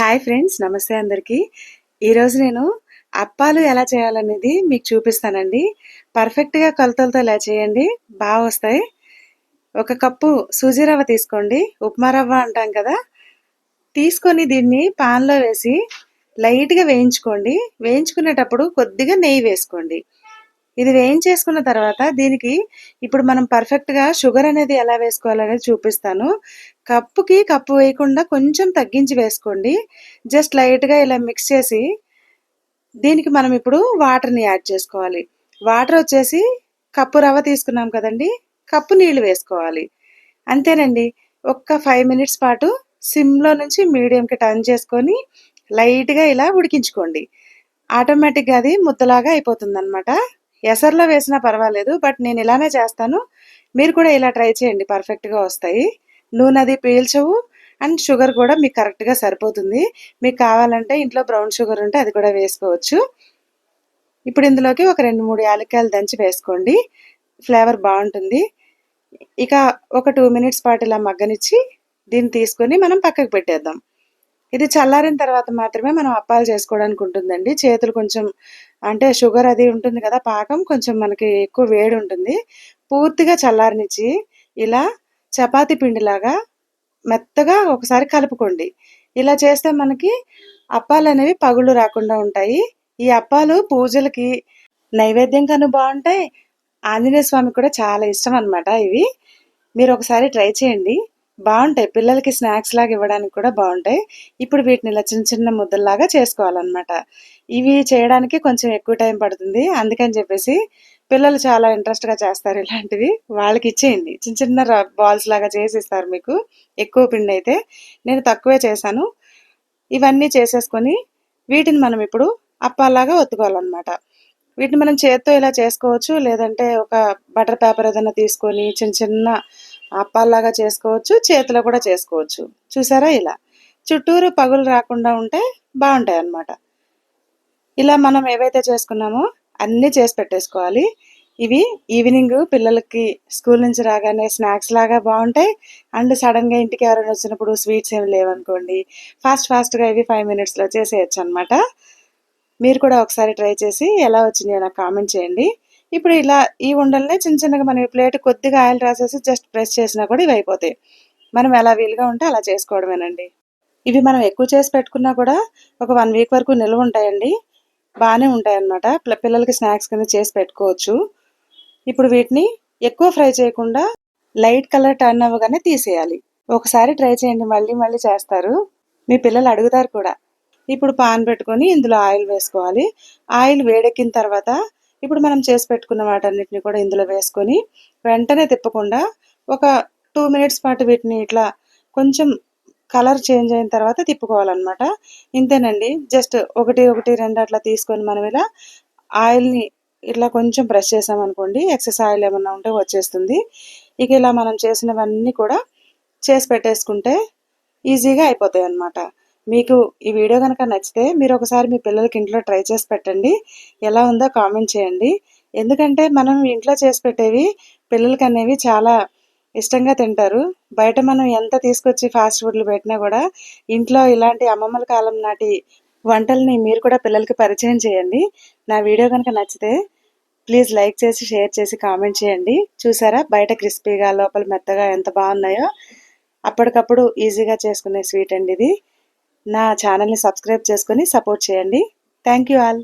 Hi friends నమస్తే అందరికీ. ఈరోజు నేను అప్పాలు ఎలా చేయాలనేది మీకు చూపిస్తానండి. పర్ఫెక్ట్గా కొలతలతో ఎలా చేయండి బాగా వస్తాయి. ఒక కప్పు సూజీ రవ్వ తీసుకోండి. ఉప్మా రవ్వ అంటాం కదా తీసుకొని దీన్ని పాన్లో వేసి లైట్గా వేయించుకోండి. వేయించుకునేటప్పుడు కొద్దిగా నెయ్యి వేసుకోండి. ఇది వేయించేసుకున్న తర్వాత దీనికి ఇప్పుడు మనం పర్ఫెక్ట్గా షుగర్ అనేది ఎలా వేసుకోవాలనేది చూపిస్తాను. కప్పుకి కప్పు వేయకుండా కొంచెం తగ్గించి వేసుకోండి. జస్ట్ లైట్గా ఇలా మిక్స్ చేసి దీనికి మనం ఇప్పుడు వాటర్ని యాడ్ చేసుకోవాలి. వాటర్ వచ్చేసి కప్పు రవ్వ తీసుకున్నాం కదండి కప్పు నీళ్ళు వేసుకోవాలి. అంతేనండి. ఒక్క ఫైవ్ మినిట్స్ పాటు సిమ్లో నుంచి మీడియంకి టర్న్ చేసుకొని లైట్గా ఇలా ఉడికించుకోండి. ఆటోమేటిక్గా అది ముద్దలాగా అయిపోతుంది అనమాట ఎసర్లో వేసినా పర్వాలేదు బట్ నేను ఇలానే చేస్తాను. మీరు కూడా ఇలా ట్రై చేయండి పర్ఫెక్ట్గా వస్తాయి. నూనె అది పీల్చవు అండ్ షుగర్ కూడా మీకు కరెక్ట్గా సరిపోతుంది. మీకు కావాలంటే ఇంట్లో బ్రౌన్ షుగర్ ఉంటే అది కూడా వేసుకోవచ్చు. ఇప్పుడు ఇందులోకి ఒక రెండు మూడు యాలక్కాయలు దంచి వేసుకోండి. ఫ్లేవర్ బాగుంటుంది. ఇక ఒక టూ మినిట్స్ పాటు ఇలా మగ్గనిచ్చి దీన్ని తీసుకొని మనం పక్కకు పెట్టేద్దాం. ఇది చల్లారిన తర్వాత మాత్రమే మనం అప్పాలు చేసుకోవడానికి ఉంటుందండి. చేతులు కొంచెం అంటే షుగర్ అది ఉంటుంది కదా పాకం కొంచెం మనకి ఎక్కువ వేడి ఉంటుంది పూర్తిగా చల్లారనిచ్చి ఇలా చపాతి పిండిలాగా మెత్తగా ఒకసారి కలుపుకోండి. ఇలా చేస్తే మనకి అప్పాలు అనేవి పగుళ్ళు రాకుండా ఉంటాయి. ఈ అప్పాలు పూజలకి నైవేద్యం కను బాగుంటాయి. ఆంజనేయ స్వామికి కూడా చాలా ఇష్టం అనమాట ఇవి. మీరు ఒకసారి ట్రై చేయండి. బాగుంటాయి. పిల్లలకి స్నాక్స్ లాగా ఇవ్వడానికి కూడా బాగుంటాయి. ఇప్పుడు వీటిని ఇలా చిన్న చిన్న ముద్దల్లాగా చేసుకోవాలన్నమాట. ఇవి చేయడానికి కొంచెం ఎక్కువ టైం పడుతుంది. అందుకని చెప్పేసి పిల్లలు చాలా ఇంట్రెస్ట్గా చేస్తారు ఇలాంటివి. వాళ్ళకి ఇచ్చేయండి. చిన్న చిన్న బాల్స్ లాగా చేసి ఇస్తారు మీకు. ఎక్కువ పిండి అయితే నేను తక్కువే చేశాను. ఇవన్నీ చేసేసుకొని వీటిని మనం ఇప్పుడు అప్పాలాగా ఒత్తుకోవాలన్నమాట. వీటిని మనం చేత్తో ఇలా చేసుకోవచ్చు. లేదంటే ఒక బటర్ పేపర్ ఏదైనా తీసుకొని చిన్న చిన్న అప్పాల్లాగా చేసుకోవచ్చు చేతిలో కూడా చేసుకోవచ్చు. చూసారా ఇలా? చుట్టూరు పగులు రాకుండా ఉంటే బాగుంటాయి అన్నమాట ఇలా మనం ఏవైతే చేసుకున్నామో అన్నీ చేసి పెట్టేసుకోవాలి. ఇవి ఈవినింగ్ పిల్లలకి స్కూల్ నుంచి రాగానే స్నాక్స్ లాగా బాగుంటాయి. అండ్ సడన్గా ఇంటికి ఎవరైనా వచ్చినప్పుడు స్వీట్స్ ఏమి లేవనుకోండి ఫాస్ట్ ఫాస్ట్గా ఇవి ఫైవ్ మినిట్స్లో చేసేయచ్చు అనమాట మీరు కూడా ఒకసారి ట్రై చేసి ఎలా వచ్చినాయో నాకు కామెంట్ చేయండి. ఇప్పుడు ఇలా ఈ ఉండల్ని చిన్న చిన్నగా మనం ప్లేట్ కొద్దిగా ఆయిల్ రాసేసి జస్ట్ ప్రెస్ చేసినా కూడా ఇవి అయిపోతాయి. మనం ఎలా వీలుగా ఉంటే అలా చేసుకోవడమేనండి. ఇవి మనం ఎక్కువ చేసి పెట్టుకున్నా కూడా ఒక వన్ వీక్ వరకు నిల్వ ఉంటాయండి. బాగానే ఉంటాయి అన్నమాట పిల్లలకి స్నాక్స్ కింద చేసి పెట్టుకోవచ్చు. ఇప్పుడు వీటిని ఎక్కువ ఫ్రై చేయకుండా లైట్ కలర్ టర్న్ అవ్వగానే తీసేయాలి. ఒకసారి ట్రై చేయండి. మళ్ళీ మళ్ళీ చేస్తారు. మీ పిల్లలు అడుగుతారు కూడా. ఇప్పుడు పాన్ పెట్టుకొని ఇందులో ఆయిల్ వేసుకోవాలి. ఆయిల్ వేడెక్కిన తర్వాత ఇప్పుడు మనం చేసి పెట్టుకున్న వాటన్నిటిని కూడా ఇందులో వేసుకొని వెంటనే తిప్పకుండా ఒక టూ మినిట్స్ పాటు వీటిని ఇట్లా కొంచెం కలర్ చేంజ్ అయిన తర్వాత తిప్పుకోవాలన్నమాట. ఇంతేనండి. జస్ట్ ఒకటి ఒకటి రెండు అట్లా తీసుకొని మనం ఇలా ఆయిల్ని ఇట్లా కొంచెం బ్రష్ చేసామనుకోండి ఎక్సెస్ ఆయిల్ ఏమన్నా ఉంటే వచ్చేస్తుంది. ఇక ఇలా మనం చేసినవన్నీ కూడా చేసి పెట్టేసుకుంటే ఈజీగా అయిపోతాయి అన్నమాట మీకు ఈ వీడియో కనుక నచ్చితే మీరు ఒకసారి మీ పిల్లలకి ఇంట్లో ట్రై చేసి పెట్టండి. ఎలా ఉందో కామెంట్ చేయండి. ఎందుకంటే మనం ఇంట్లో చేసి పెట్టేవి పిల్లలకి అనేవి చాలా ఇష్టంగా తింటారు. బయట మనం ఎంత తీసుకొచ్చి ఫాస్ట్ ఫుడ్లు పెట్టినా కూడా ఇంట్లో ఇలాంటి అమ్మమ్మల కాలం నాటి వంటల్ని మీరు కూడా పిల్లలకి పరిచయం చేయండి. నా వీడియో కనుక నచ్చితే ప్లీజ్ లైక్ చేసి షేర్ చేసి కామెంట్ చేయండి. చూసారా? బయట క్రిస్పీగా లోపల మెత్తగా ఎంత బాగున్నాయో. అప్పటికప్పుడు ఈజీగా చేసుకునే స్వీట్ అండి ఇది. నా ఛానల్ని సబ్స్క్రైబ్ చేసుకొని సపోర్ట్ చేయండి. Thank you all.